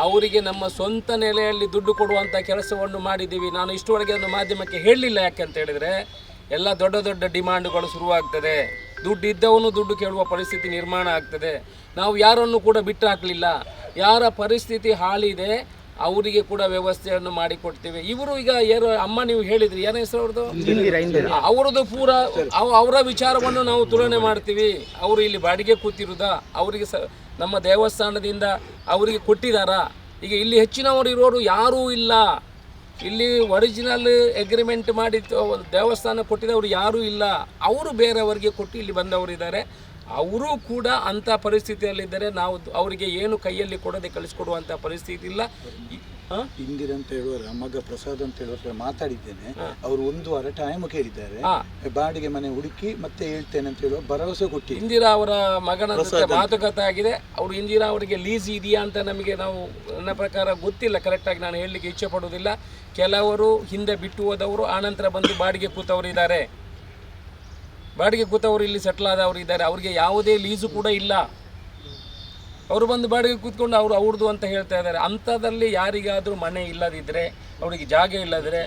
ಅವರಿಗೆ ನಮ್ಮ ಸ್ವಂತ ನೆಲೆಯಲ್ಲಿ ದುಡ್ಡು ಕೊಡುವಂಥ ಕೆಲಸವನ್ನು ಮಾಡಿದ್ದೀವಿ, ನಾನು ಇಷ್ಟವರೆಗೆ ಅದನ್ನು ಮಾಧ್ಯಮಕ್ಕೆ ಹೇಳಲಿಲ್ಲ ಯಾಕೆ ಅಂತ ಹೇಳಿದರೆ, ಎಲ್ಲ ದೊಡ್ಡ ದೊಡ್ಡ ಡಿಮಾಂಡ್ಗಳು ಶುರುವಾಗ್ತದೆ. ದುಡ್ಡು ಇದ್ದವನು ದುಡ್ಡು ಕೇಳುವ ಪರಿಸ್ಥಿತಿ ನಿರ್ಮಾಣ ಆಗ್ತದೆ. ನಾವು ಯಾರನ್ನು ಕೂಡ ಬಿಟ್ಟು ಹಾಕಲಿಲ್ಲ. ಯಾರ ಪರಿಸ್ಥಿತಿ ಹಾಳಿದೆ ಅವರಿಗೆ ಕೂಡ ವ್ಯವಸ್ಥೆಯನ್ನು ಮಾಡಿಕೊಡ್ತೇವೆ. ಇವರು ಈಗ ಯಾರು ಅಮ್ಮ ನೀವು ಹೇಳಿದ್ರಿ ಏನ ಹೆಸರು ಅವ್ರದ್ದು? ಅವರದ್ದು ಪೂರ ಅವ- ಅವರ ವಿಚಾರವನ್ನು ನಾವು ತುಲನೆ ಮಾಡ್ತೀವಿ. ಅವರು ಇಲ್ಲಿ ಬಾಡಿಗೆ ಕೂತಿರುದಾ? ಅವರಿಗೆ ಸ ನಮ್ಮ ದೇವಸ್ಥಾನದಿಂದ ಅವರಿಗೆ ಕೊಟ್ಟಿದಾರ? ಈಗ ಇಲ್ಲಿ ಹೆಚ್ಚಿನವರು ಇರೋರು ಯಾರೂ ಇಲ್ಲ. ಇಲ್ಲಿ ಒರಿಜಿನಲ್ ಎಗ್ರಿಮೆಂಟ್ ಮಾಡಿ ದೇವಸ್ಥಾನ ಕೊಟ್ಟಿದ್ದವರು ಯಾರೂ ಇಲ್ಲ. ಅವರು ಬೇರೆಯವರಿಗೆ ಕೊಟ್ಟು ಇಲ್ಲಿ ಬಂದವರಿದ್ದಾರೆ. ಅವರು ಕೂಡ ಅಂಥ ಪರಿಸ್ಥಿತಿಯಲ್ಲಿದ್ದರೆ ನಾವು ಅವರಿಗೆ ಏನು ಕೈಯಲ್ಲಿ ಕೊಡದೆ ಕಳಿಸ್ಕೊಡುವಂಥ ಪರಿಸ್ಥಿತಿ ಇಲ್ಲ? ಇಂದಿರ ಅಂತ ಹೇಳುವ ಮಗ ಪ್ರಸಾದ್ ಅಂತ ಹೇಳುವ ಮಾತಾಡಿದ್ದೇನೆ. ಅವರು ಒಂದು ವಾರ ಟೈಮ್ ಕೇಳಿದ್ದಾರೆ. ಬಾಡಿಗೆ ಮನೆ ಹುಡುಕಿ ಮತ್ತೆ ಹೇಳ್ತೇನೆ ಅಂತ ಹೇಳುವ ಭರವಸೆ ಕೊಟ್ಟಿ ಇಂದಿರಾ ಅವರ ಮಗನ ಜೊತೆ ಮಾತುಕತೆ ಆಗಿದೆ. ಅವರು ಇಂದಿರಾ ಅವರಿಗೆ ಲೀಸ್ ಇದೆಯಾ ಅಂತ ನಮಗೆ ನಾವು ನನ್ನ ಪ್ರಕಾರ ಗೊತ್ತಿಲ್ಲ. ಕರೆಕ್ಟಾಗಿ ನಾನು ಹೇಳಲಿಕ್ಕೆ ಇಚ್ಛೆ ಪಡುವುದಿಲ್ಲ. ಕೆಲವರು ಹಿಂದೆ ಬಿಟ್ಟು ಹೋದವರು ಆನಂತರ ಬಂದು ಬಾಡಿಗೆ ಕೂತವರು ಇದ್ದಾರೆ ಬಾಡಿಗೆ ಕೂತವರು ಇಲ್ಲಿ ಸೆಟ್ಲ್ ಆದವರು ಇದ್ದಾರೆ. ಅವರಿಗೆ ಯಾವುದೇ ಲೀಸು ಕೂಡ ಇಲ್ಲ. ಅವರು ಬಂದು ಬಾಡಿಗೆ ಕೂತ್ಕೊಂಡು ಅವರು ಅವ್ರದ್ದು ಅಂತ ಹೇಳ್ತಾ ಇದ್ದಾರೆ. ಅಂಥದ್ರಲ್ಲಿ ಯಾರಿಗಾದರೂ ಮನೆ ಇಲ್ಲದಿದ್ದರೆ ಅವರಿಗೆ ಜಾಗ ಇಲ್ಲದ್ರೆ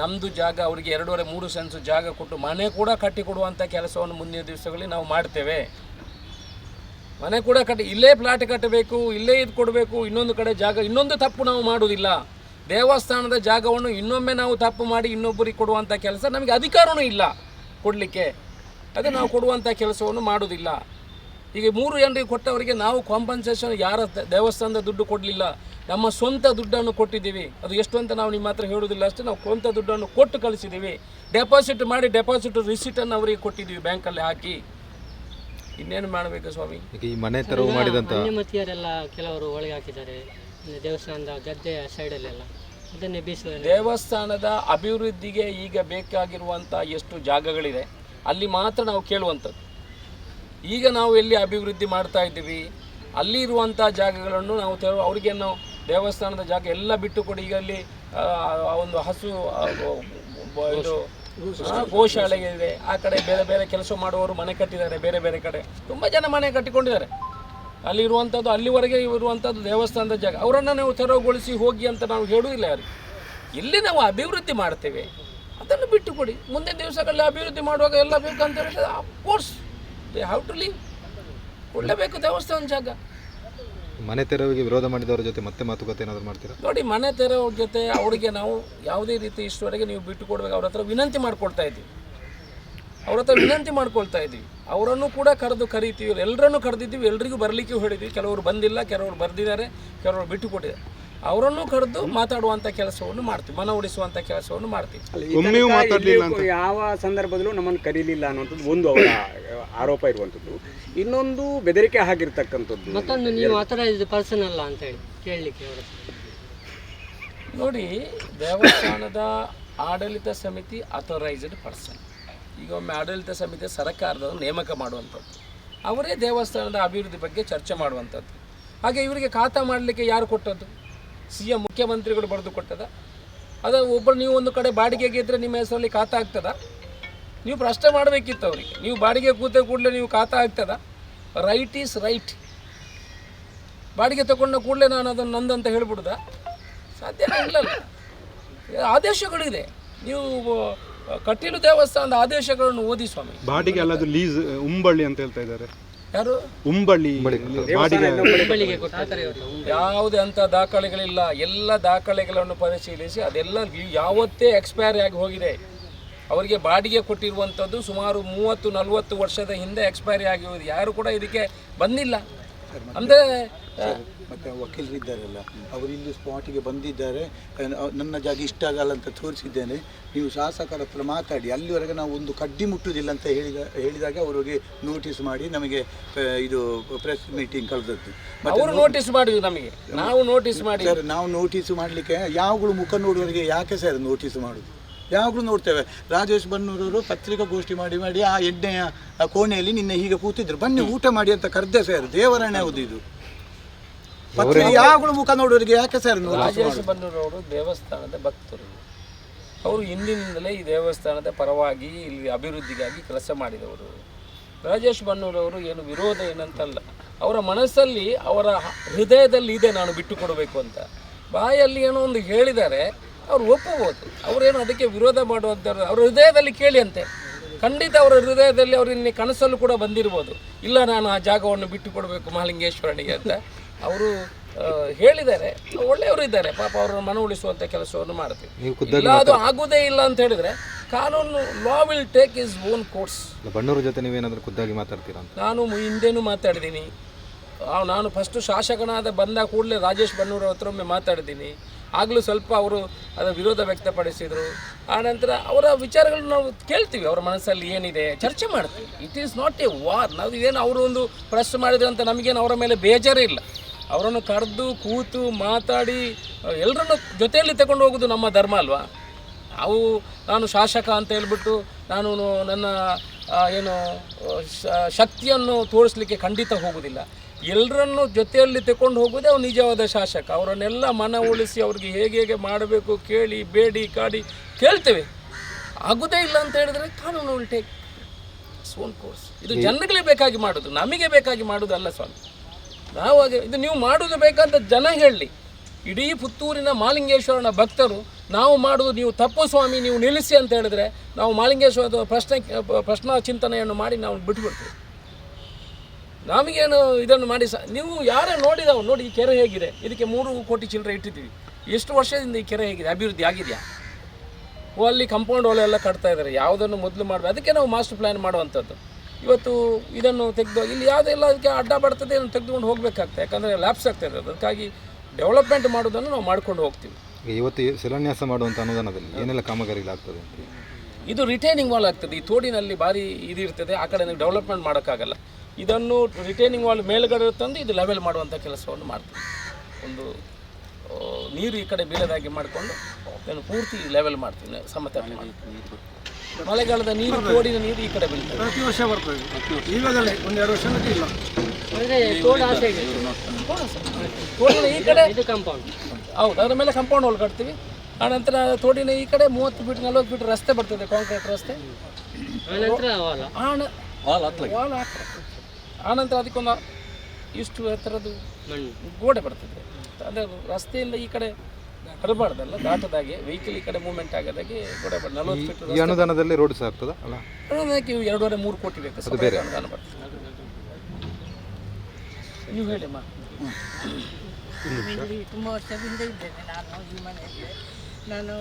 ನಮ್ಮದು ಜಾಗ ಅವರಿಗೆ ಎರಡೂವರೆ, ಮೂರು ಸೆನ್ಸು ಜಾಗ ಕೊಟ್ಟು ಮನೆ ಕೂಡ ಕಟ್ಟಿಕೊಡುವಂಥ ಕೆಲಸವನ್ನು ಮುಂದಿನ ದಿವಸಗಳಲ್ಲಿ ನಾವು ಮಾಡ್ತೇವೆ. ಮನೆ ಕೂಡ ಕಟ್ಟಿ, ಇಲ್ಲೇ ಪ್ಲಾಟ್ ಕಟ್ಟಬೇಕು, ಇಲ್ಲೇ ಇದು ಕೊಡಬೇಕು, ಇನ್ನೊಂದು ಕಡೆ ಜಾಗ, ಇನ್ನೊಂದು ತಪ್ಪು ನಾವು ಮಾಡುವುದಿಲ್ಲ. ದೇವಸ್ಥಾನದ ಜಾಗವನ್ನು ಇನ್ನೊಮ್ಮೆ ನಾವು ತಪ್ಪು ಮಾಡಿ ಇನ್ನೊಬ್ಬರಿಗೆ ಕೊಡುವಂಥ ಕೆಲಸ ನಮಗೆ ಅಧಿಕಾರವೂ ಇಲ್ಲ ಕೊಡಲಿಕ್ಕೆ. ಅದೇ ನಾವು ಕೊಡುವಂಥ ಕೆಲಸವನ್ನು ಮಾಡುವುದಿಲ್ಲ. ಈಗ ಮೂರು ಜನರಿಗೆ ಕೊಟ್ಟವರಿಗೆ ನಾವು ಕಾಂಪನ್ಸೇಷನ್ ಯಾರ ದೇವಸ್ಥಾನದ ದುಡ್ಡು ಕೊಡಲಿಲ್ಲ ನಮ್ಮ ಸ್ವಂತ ದುಡ್ಡನ್ನು ಕೊಟ್ಟಿದ್ದೀವಿ. ಅದು ಎಷ್ಟು ಅಂತ ನಾವು ನಿಮ್ಮ ಹತ್ರ ಹೇಳುವುದಿಲ್ಲ ಅಷ್ಟೇ ನಾವು ಸ್ವಂತ ದುಡ್ಡನ್ನು ಕೊಟ್ಟು ಕಳಿಸಿದ್ದೀವಿ. ಡೆಪಾಸಿಟ್ ಮಾಡಿ ಡೆಪಾಸಿಟ್ ರಿಸಿಟನ್ನು ಅವರಿಗೆ ಕೊಟ್ಟಿದ್ದೀವಿ ಬ್ಯಾಂಕಲ್ಲಿ ಹಾಕಿ. ಇನ್ನೇನು ಮಾಡಬೇಕು ಸ್ವಾಮಿ? ಈಗ ಈ ಮನೆ ತೆರವು ಮಾಡಿದಂತ ಮತಿಯರೆಲ್ಲ ಕೆಲವರು ಒಳಗೆ ಹಾಕಿದ್ದಾರೆ ದೇವಸ್ಥಾನದ ಗದ್ದೆ ಸೈಡಲ್ಲೆಲ್ಲ ಅದನ್ನೇ ಬೀಸುವ ದೇವಸ್ಥಾನದ ಅಭಿವೃದ್ಧಿಗೆ ಈಗ ಬೇಕಾಗಿರುವಂಥ ಎಷ್ಟು ಜಾಗಗಳಿದೆ. ಅಲ್ಲಿ ಮಾತ್ರ ನಾವು ಕೇಳುವಂಥದ್ದು. ಈಗ ನಾವು ಎಲ್ಲಿ ಅಭಿವೃದ್ಧಿ ಮಾಡ್ತಾ ಇದ್ದೀವಿ, ಅಲ್ಲಿ ಇರುವಂಥ ಜಾಗಗಳನ್ನು ನಾವು ತೆರವು, ಅವರಿಗೆ ನಾವು ದೇವಸ್ಥಾನದ ಜಾಗ ಎಲ್ಲ ಬಿಟ್ಟು ಕೊಡಿ ಈಗ ಅಲ್ಲಿ ಒಂದು ಹಸು ಇದು ಗೋಶಾಲೆ ಇದೆ. ಆ ಕಡೆ ಬೇರೆ ಬೇರೆ ಕೆಲಸ ಮಾಡುವವರು ಮನೆ ಕಟ್ಟಿದ್ದಾರೆ, ಬೇರೆ ಬೇರೆ ಕಡೆ. ತುಂಬ ಜನ ಮನೆ ಕಟ್ಟಿಕೊಂಡಿದ್ದಾರೆ. ಅಲ್ಲಿ ಇರುವಂಥದ್ದು, ಅಲ್ಲಿವರೆಗೆ ಇರುವಂಥದ್ದು ದೇವಸ್ಥಾನದ ಜಾಗ. ಅವರನ್ನು ನಾವು ತೆರವುಗೊಳಿಸಿ ಹೋಗಿ ಅಂತ ನಾವು ಹೇಳುವುದಿಲ್ಲ ಯಾರು. ಇಲ್ಲಿ ನಾವು ಅಭಿವೃದ್ಧಿ ಮಾಡ್ತೇವೆ. ಅದನ್ನು ಬಿಟ್ಟು ಕೊಡಿ ಮುಂದೆ ದಿವಸಗಳಲ್ಲಿ ಅಭಿವೃದ್ಧಿ ಮಾಡುವಾಗ ಎಲ್ಲ ಬೇಕು ಅಂತ ಹೇಳಿದ್ರೆ course they have to leave ಕೊಡಲೇಬೇಕು ದೇವಸ್ಥಾನ ಜಾಗ. ಮನೆ ತೆರವಿಗೆ ವಿರೋಧ ಮಾಡಿದವರ ಜೊತೆ ಮತ್ತೆ ಮಾತುಕತೆ ಏನಾದರೂ ಮಾಡ್ತೀರಾ? ನೋಡಿ ಮನೆ ತೆರವ್ರ ಜೊತೆ ಅವರಿಗೆ ನಾವು ಯಾವುದೇ ರೀತಿ ಇಷ್ಟವರೆಗೆ ನೀವು ಬಿಟ್ಟು ಕೊಡಬೇಕು ಅವ್ರ ಹತ್ರ ವಿನಂತಿ ಮಾಡ್ಕೊಳ್ತಾ ಇದ್ದೀವಿ. ಅವ್ರ ಹತ್ರ ವಿನಂತಿ ಮಾಡ್ಕೊಳ್ತಾ ಇದ್ದೀವಿ. ಅವರನ್ನು ಕೂಡ ಕರೆದು ಕರಿತೀವಿ. ಎಲ್ಲರನ್ನು ಕರೆದಿದ್ದೀವಿ. ಎಲ್ರಿಗೂ ಬರಲಿಕ್ಕೆ ಹೇಳಿದ್ವಿ ಕೆಲವರು ಬಂದಿಲ್ಲ ಕೆಲವರು ಬರೆದಿದ್ದಾರೆ ಕೆಲವರು ಬಿಟ್ಟು ಕೊಟ್ಟಿದ್ದಾರೆ. ಅವರನ್ನು ಕರೆದು ಮಾತಾಡುವಂತ ಕೆಲಸವನ್ನು ಮಾಡ್ತೀವಿ ಮನವೊಲಿಸುವಂಥ ಕೆಲಸವನ್ನು ಮಾಡ್ತೀವಿ. ಯಾವ ಸಂದರ್ಭದಲ್ಲೂ ನಮ್ಮನ್ನು ಕರೀಲಿಲ್ಲ ಅನ್ನುವಂಥದ್ದು ಒಂದು ಅವರ ಆರೋಪ ಇರುವಂಥದ್ದು. ಇನ್ನೊಂದು ಬೆದರಿಕೆ ಆಗಿರ್ತಕ್ಕಂಥದ್ದು ಮತ್ತೊಂದು ನೀವು ಆಥರೈಸ್ಡ್ ಪರ್ಸನ್ ಅಲ್ಲ ಅಂತ ಹೇಳಿ ಕೇಳಲಿಕ್ಕೆ ಅವರ ನೋಡಿ ದೇವಸ್ಥಾನದ ಆಡಳಿತ ಸಮಿತಿ ಅಥರೈಸ್ಡ್ ಪರ್ಸನ್ ಈಗ ಒಮ್ಮೆ ಆಡಳಿತ ಸಮಿತಿ ಸರ್ಕಾರದವರು ನೇಮಕ ಮಾಡುವಂಥದ್ದು. ಅವರೇ ದೇವಸ್ಥಾನದ ಅಭಿವೃದ್ಧಿ ಬಗ್ಗೆ ಚರ್ಚೆ ಮಾಡುವಂಥದ್ದು. ಹಾಗೆ ಇವರಿಗೆ ಖಾತಾ ಮಾಡಲಿಕ್ಕೆ ಯಾರು ಕೊಟ್ಟದ್ದು? ಸಿ ಎಂ ಮುಖ್ಯಮಂತ್ರಿಗಳು ಬರೆದು ಕೊಟ್ಟದ. ಅದು ಒಬ್ಬರು ನೀವು ಒಂದು ಕಡೆ ಬಾಡಿಗೆಗೆ ಇದ್ದರೆ ನಿಮ್ಮ ಹೆಸರಲ್ಲಿ ಖಾತಾ ಆಗ್ತದ? ನೀವು ಪ್ರಶ್ನೆ ಮಾಡಬೇಕಿತ್ತು ಅವರಿಗೆ. ನೀವು ಬಾಡಿಗೆ ಕೂತ ಕೂಡಲೇ ನೀವು ಖಾತಾ ಆಗ್ತದ? ರೈಟ್ ಈಸ್ ರೈಟ್ ಬಾಡಿಗೆ ತಗೊಂಡ ಕೂಡಲೇ ನಾನು ಅದನ್ನು ನಂದಂತ ಹೇಳ್ಬಿಡ್ದ? ಸಾಧ್ಯ ಇಲ್ಲಲ್ಲ. ಆದೇಶಗಳಿದೆ. ನೀವು, ಕಟೀಲು ದೇವಸ್ಥಾನದ ಆದೇಶಗಳನ್ನು ಓದಿ ಸ್ವಾಮಿ. ಬಾಡಿಗೆ ಅಲ್ಲ ಲೀಸ್, ಉಂಬಳ್ಳಿ ಅಂತ ಹೇಳ್ತಾ ಇದ್ದಾರೆ. ಯಾರು? ಉಂಬಳ್ಳಿ. ಬಾಡಿಗೆ ಯಾವುದೇ ಅಂತ ದಾಖಲೆಗಳಿಲ್ಲ. ಎಲ್ಲ ದಾಖಲೆಗಳನ್ನು ಪರಿಶೀಲಿಸಿ ಅದೆಲ್ಲ ಯಾವತ್ತೇ ಎಕ್ಸ್ಪೈರ್ ಆಗಿ ಹೋಗಿದೆ. ಅವರಿಗೆ ಬಾಡಿಗೆ ಕೊಟ್ಟಿರುವಂಥದ್ದು ಸುಮಾರು ಮೂವತ್ತು ನಲವತ್ತು ವರ್ಷದ ಹಿಂದೆ ಎಕ್ಸ್ಪೈರಿ ಆಗಿರುವುದು ಯಾರು ಕೂಡ ಇದಕ್ಕೆ ಬಂದಿಲ್ಲ. ಅಂದರೆ ಮತ್ತು ವಕೀಲರು ಇದ್ದಾರಲ್ಲ ಅವರು ಇಲ್ಲಿ ಸ್ಪಾಟಿಗೆ ಬಂದಿದ್ದಾರೆ. ನನ್ನ ಜಾಗ ಇಷ್ಟ ಆಗಲ್ಲ ಅಂತ ತೋರಿಸಿದ್ದೇನೆ. ನೀವು ಶಾಸಕರ ಹತ್ರ ಮಾತಾಡಿ ಅಲ್ಲಿವರೆಗೆ ನಾವು ಒಂದು ಕಡ್ಡಿ ಮುಟ್ಟುವುದಿಲ್ಲ ಅಂತ ಹೇಳಿದ ಹೇಳಿದಾಗ ಅವರಿಗೆ ನೋಟಿಸ್ ಮಾಡಿ ನಮಗೆ ಇದು ಪ್ರೆಸ್ ಮೀಟಿಂಗ್ ಕಳೆದದ್ದು. ಅವರು ನೋಟಿಸ್ ಮಾಡಿದ್ವಿ ನಮಗೆ. ನಾವು ನೋಟಿಸ್ ಮಾಡಿ ಸರ್ ನಾವು ನೋಟಿಸ್ ಮಾಡಲಿಕ್ಕೆ ಯಾವಾಗಲೂ ಮುಖ ನೋಡುವವರಿಗೆ ಯಾಕೆ ಸರ್ ನೋಟಿಸ್ ಮಾಡೋದು? ಯಾವಾಗಲೂ ನೋಡ್ತೇವೆ. ರಾಜೇಶ್ ಬನ್ನೂರವರು ಪತ್ರಿಕಾಗೋಷ್ಠಿ ಮಾಡಿ ಮಾಡಿ ಆ ಎಣ್ಣೆಯ ಕೋಣೆಯಲ್ಲಿ ನಿನ್ನೆ ಹೀಗೆ ಕೂತಿದ್ರು. ಬನ್ನಿ ಊಟ ಮಾಡಿ ಅಂತ ಕರೆದೆ ಸರ್ ದೇವರಣ್ಣೆ ಹೌದು ಇದು. ಯಾವಾಗಲೂ ಮುಖ ನೋಡೋರಿಗೆ ಯಾಕೆ ಸರ್ ರಾಜೇಶ್ ಬನ್ನೂರವರು ದೇವಸ್ಥಾನದ ಭಕ್ತರು. ಅವರು ಹಿಂದಿನಿಂದಲೇ ಈ ದೇವಸ್ಥಾನದ ಪರವಾಗಿ ಇಲ್ಲಿ ಅಭಿವೃದ್ಧಿಗಾಗಿ ಕೆಲಸ ಮಾಡಿದವರು. ರಾಜೇಶ್ ಬನ್ನೂರವರು ಏನು ವಿರೋಧ ಏನಂತಲ್ಲ. ಅವರ ಮನಸ್ಸಲ್ಲಿ ಅವರ ಹೃದಯದಲ್ಲಿ ಇದೆ ನಾನು ಬಿಟ್ಟು ಕೊಡಬೇಕು ಅಂತ. ಬಾಯಲ್ಲಿ ಏನೋ ಒಂದು ಹೇಳಿದ್ದಾರೆ ಅವ್ರು ಒಪ್ಪಬಹುದು. ಅವರೇನು ಅದಕ್ಕೆ ವಿರೋಧ ಮಾಡುವಂಥವ್ರು ಅವ್ರ ಹೃದಯದಲ್ಲಿ ಕೇಳಿ ಅಂತೆ. ಖಂಡಿತ ಅವರ ಹೃದಯದಲ್ಲಿ ಅವರು ಇನ್ನೇ ಕನಸಲ್ಲೂ ಕೂಡ ಬಂದಿರ್ಬೋದು. ಇಲ್ಲ ನಾನು ಆ ಜಾಗವನ್ನು ಬಿಟ್ಟು ಕೊಡಬೇಕು ಮಹಾಲಿಂಗೇಶ್ವರನಿಗೆ ಅಂತ. ಅವರು ಆ, ಹೇಳಿದ್ದಾರೆ. ಒಳ್ಳೆಯವರು ಇದ್ದಾರೆ. ಪಾಪ ಅವರನ್ನು ಮನವೊಲಿಸುವಂಥ ಕೆಲಸವನ್ನು ಮಾಡ್ತೀವಿ. ಇಲ್ಲ ಅದು ಆಗುವುದೇ ಇಲ್ಲ ಅಂತ ಹೇಳಿದ್ರೆ ಕಾನೂನು law will take its own course ಬಣ್ಣೂರ ಜೊತೆ ನೀವೇನಾದರೂ ಖುದ್ದಾಗಿ ಮಾತಾಡ್ತೀರಾ ಅಂತ? ನಾನು ಹಿಂದೆನೂ ಮಾತಾಡಿದ್ದೀನಿ. ಆ, ನಾನು ಫಸ್ಟು ಶಾಸಕನಾದ ಬಂದ ಕೂಡಲೇ ರಾಜೇಶ್ ಬಣ್ಣೂರ ಹತ್ರ ಒಮ್ಮೆ ಮಾತಾಡಿದ್ದೀನಿ. ಆಗಲೂ ಸ್ವಲ್ಪ ಅವರು ಅದರ ವಿರೋಧ ವ್ಯಕ್ತಪಡಿಸಿದರು. ನಂತರ ಅವರ ವಿಚಾರಗಳನ್ನ ನಾವು ಕೇಳ್ತೀವಿ. ಅವರ ಮನಸ್ಸಲ್ಲಿ ಏನಿದೆ ಚರ್ಚೆ ಮಾಡ್ತೀವಿ. It is not a war ನಾವು ಏನು ಅವರು ಒಂದು ಪ್ರೆಸ್ ಮಾಡಿದ್ರು ಅಂತ ನಮಗೇನು ಅವರ ಮೇಲೆ ಬೇಜಾರೇ ಇಲ್ಲ. ಅವರನ್ನು ಕರೆದು ಕೂತು ಮಾತಾಡಿ ಎಲ್ಲರನ್ನು ಜೊತೆಯಲ್ಲಿ ತಗೊಂಡು ಹೋಗೋದು ನಮ್ಮ ಧರ್ಮ ಅಲ್ವಾ? ಅವು ನಾನು ಶಾಸಕ ಅಂತ ಹೇಳ್ಬಿಟ್ಟು ನಾನು ನನ್ನ ಏನು ಶಕ್ತಿಯನ್ನು ತೋರಿಸಲಿಕ್ಕೆ ಖಂಡಿತ ಹೋಗುವುದಿಲ್ಲ ಎಲ್ಲರನ್ನು ಜೊತೆಯಲ್ಲಿ ತಗೊಂಡು ಹೋಗುವುದೇ ಅವ್ರು ನಿಜವಾದ ಶಾಸಕ. ಅವರನ್ನೆಲ್ಲ ಮನವೊಲಿಸಿ ಅವ್ರಿಗೆ ಹೇಗೆ ಹೇಗೆ ಮಾಡಬೇಕು ಕೇಳಿ ಬೇಡಿ ಕಾಡಿ ಕೇಳ್ತೇವೆ. ಆಗುದೇ ಇಲ್ಲ ಅಂತ ಹೇಳಿದ್ರೆ ಕಾನೂನು ಉಲ್ಟೇ ಸೋನ್ ಕೋರ್ಸ್. ಇದು ಜನಗಳೇ ಬೇಕಾಗಿ ಮಾಡೋದು ನಮಗೆ ಬೇಕಾಗಿ ಮಾಡೋದು ಅಲ್ಲ ಸ್ವಾಮಿ. ನಾವು ಅದೇ ಇದು ನೀವು ಮಾಡೋದು ಬೇಕಂತ ಜನ ಹೇಳಲಿ ಇಡೀ ಪುತ್ತೂರಿನ ಮಾಲಿಂಗೇಶ್ವರನ ಭಕ್ತರು, ನಾವು ಮಾಡೋದು ನೀವು ತಪ್ಪು ಸ್ವಾಮಿ, ನೀವು ನಿಲ್ಲಿಸಿ ಅಂತ ಹೇಳಿದ್ರೆ ನಾವು ಮಾಲಿಂಗೇಶ್ವರದ ಪ್ರಶ್ನೆ ಪ್ರಶ್ನಾ ಚಿಂತನೆಯನ್ನು ಮಾಡಿ ನಾವು ಬಿಟ್ಬಿಡ್ತೀವಿ. ನಮಗೇನು ಇದನ್ನು ಮಾಡಿ ಸ ನೀವು ಯಾರೇ ನೋಡಿದಾವು ನೋಡಿ ಈ ಕೆರೆ ಹೇಗಿದೆ. ಇದಕ್ಕೆ ಮೂರು ಕೋಟಿ ಚಿಲ್ಲರೆ ಇಟ್ಟಿದ್ದೀವಿ. ಎಷ್ಟು ವರ್ಷದಿಂದ ಈ ಕೆರೆ ಹೇಗಿದೆ? ಅಭಿವೃದ್ಧಿ ಆಗಿದೆಯಾ? ಅಲ್ಲಿ ಕಂಪೌಂಡ್ ಎಲ್ಲ ಕಟ್ತಾ ಇದ್ದಾರೆ. ಯಾವುದನ್ನು ಮೊದಲು ಮಾಡಬೇಕು? ಅದಕ್ಕೆ ನಾವು ಮಾಸ್ಟರ್ ಪ್ಲ್ಯಾನ್ ಮಾಡುವಂಥದ್ದು. ಇವತ್ತು ಇದನ್ನು ತೆಗೆದು ಇಲ್ಲಿ ಯಾವುದೆಲ್ಲ ಅದಕ್ಕೆ ಅಡ್ಡ ಬರ್ತದೆ ಅದನ್ನು ತೆಗೆದುಕೊಂಡು ಹೋಗಬೇಕಾಗ್ತದೆ. ಯಾಕಂದರೆ ಲ್ಯಾಪ್ಸ್ ಆಗ್ತದೆ ಅದಕ್ಕಾಗಿ ಡೆವಲಪ್ಮೆಂಟ್ ಮಾಡೋದನ್ನು ನಾವು ಮಾಡ್ಕೊಂಡು ಹೋಗ್ತೀವಿ. ಈಗ ಇವತ್ತು ಶಿಲಾನ್ಯಾಸ ಮಾಡುವಂಥ ಅನುದಾನದಲ್ಲಿ ಏನೆಲ್ಲ ಕಾಮಗಾರಿಗಳಾಗ್ತದೆ ಇದು ರಿಟೈನಿಂಗ್ ವಾಲ್ ಆಗ್ತದೆ. ಈ ತೋಡಿನಲ್ಲಿ ಭಾರಿ ಇದಿರ್ತದೆ ಆ ಕಡೆ ನೀವು ಡೆವಲಪ್ಮೆಂಟ್ ಮಾಡೋಕ್ಕಾಗಲ್ಲ. ಇದನ್ನು ರಿಟೈನಿಂಗ್ ವಾಲ್ ಮೇಲ್ಗಡೆ ತಂದು ಇದು ಲೆವೆಲ್ ಮಾಡುವಂಥ ಕೆಲಸವನ್ನು ಮಾಡ್ತೀವಿ. ಒಂದು ನೀರು ಈ ಕಡೆ ಬೀಳದಾಗಿ ಮಾಡಿಕೊಂಡು ಇದನ್ನು ಪೂರ್ತಿ ಲೆವೆಲ್ ಮಾಡ್ತೀನಿ ಸಮತಟ್ಟು ಮಳೆಗಾಲದ ನೀರು ತೋಡಿನ ನೀರು ಈ ಕಡೆ ಬರುತ್ತೆ ಪ್ರತಿ ವರ್ಷ ಬರ್ತದೆ. ಈಗಾಗಲೇ ಒಂದೆರಡು ವರ್ಷ ಇಲ್ಲ ಅಂದ್ರೆ ತೋಡ ತೋಡಿನ ಈ ಕಡೆ ಇದು ಕಾಂಪೌಂಡ್ ಹೌದು ಅದರ ಮೇಲೆ ಕಂಪೌಂಡ್ ವಾಲ್ ಕಟ್ತೀವಿ. ಆನಂತರ ತೋಡಿನ ಈ ಕಡೆ ಮೂವತ್ತು ಫೀಟ್ ನಲ್ವತ್ತು ಫೀಟ್ ರಸ್ತೆ ಬರ್ತದೆ ಕಾಂಕ್ರೀಟ್ ರಸ್ತೆ. ಆನಂತರ ವಾಲ ಆಣ ವಾಲ್ ಹಾಕ್ತಾರೆ. ಆನಂತರ ಅದಕ್ಕೊಂದು ಇಷ್ಟು ಎತ್ತರದ್ದು ಮಣ್ಣು. ಗೋಡೆ ಬರ್ತದೆ. ಅಂದರೆ ರಸ್ತೆಯಿಂದ ಈ ಕಡೆ ಬರಬಾರ್ದಲ್ಲ ದಾಟದಾಗೆ ವೆಹಿಕಲ್ ಈ ಕಡೆ ಮೂವ್ಮೆಂಟ್ ಆಗದಾಗೆ ಕೊಡಬಾರ್ದು ನಲವತ್ತು ಫೀಟ್ ಈ ಅನುದಾನದಲ್ಲಿ ರೋಡ್ ಸಹ ಆಗ್ತದ ಅಲ್ಲ ಅದಕ್ಕೆ ಎರಡೂವರೆ ಮೂರು ಕೋಟಿ ಬೇಕು ಅದು ಬೇರೆ. ಅನುದಾನ ಬರ್ತದೆ. ನೀವು ಹೇಳಿ ಮಾ ಇಲ್ಲಿ ತುಂಬ ವರ್ಷದಿಂದ ಇದ್ದೇನೆ ನಾನು ಈ ಮನೆಯಲ್ಲಿ. ನಾನು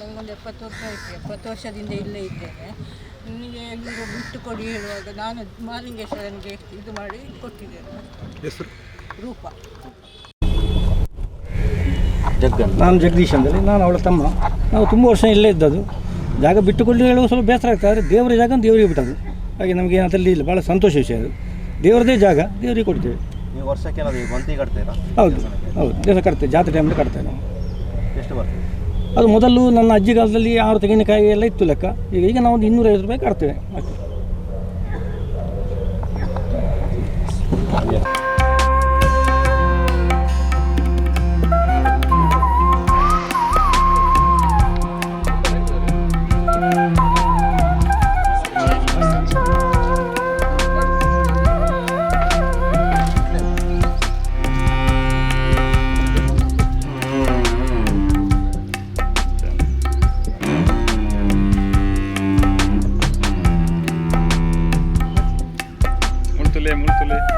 ನನಗೊಂದು ಎಪ್ಪತ್ತು ವರ್ಷ ಆಯಿತು. ಎಪ್ಪತ್ತು ವರ್ಷದಿಂದ ಇಲ್ಲೇ ಇದ್ದೇನೆ. ನಿಮಗೆ ನೀವು ಬಿಟ್ಟು ಕೊಡಿ ಹೇಳುವಾಗ ನಾನು ಮಾಲಿಂಗೇಶ್ವರನಿಗೆ ಇದು ಮಾಡಿ ಕೊಟ್ಟಿದ್ದೇನೆ. ಹೆಸರು? ರೂಪ. ನಾನು ಜಗದೀಶ್ ಅಂದರೆ ನಾನು ಅವಳ ತಮ್ಮ. ನಾವು ತುಂಬ ವರ್ಷ ಇಲ್ಲೇ ಇದ್ದದ್ದು. ಜಾಗ ಬಿಟ್ಟುಕೊಳ್ಳಿ ಹೇಳುವ ಸ್ವಲ್ಪ ಬೇಸರ ಆಗ್ತದೆ ಆದರೆ ದೇವರ ಜಾಗ ದೇವರಿಗೆ ಬಿಟ್ಟದ್ದು. ಹಾಗೆ ನಮಗೆ ಅದರಲ್ಲಿ ಇಲ್ಲ ಭಾಳ ಸಂತೋಷ ವಿಷಯ ಅದು. ದೇವರದೇ ಜಾಗ ದೇವರಿಗೆ ಕೊಡ್ತೇವೆ. ನೀವು ವರ್ಷಕ್ಕೆ ಏನಾದರೂ ಬಂತಿ ಕಟ್ತೀರಾ? ಹೌದು ಹೌದು. ದೇವರ ಕಟ್ತೇವೆ ಜಾತ್ರೆ ಟೈಮಲ್ಲಿ ಕಟ್ತೇವೆ ನಾವು. ಎಷ್ಟು ಬರ್ತದೆ? ಅದು ಮೊದಲು ನನ್ನ ಅಜ್ಜಿ ಕಾಲದಲ್ಲಿ ಆರು ತೆಂಗಿನಕಾಯಿ ಎಲ್ಲ ಇತ್ತು ಲೆಕ್ಕ. ಈಗ ಈಗ ನಾವು ಒಂದು ಇನ್ನೂರೈವತ್ತು ರೂಪಾಯಿ ಕಟ್ತೇವೆ. ler, muito ler.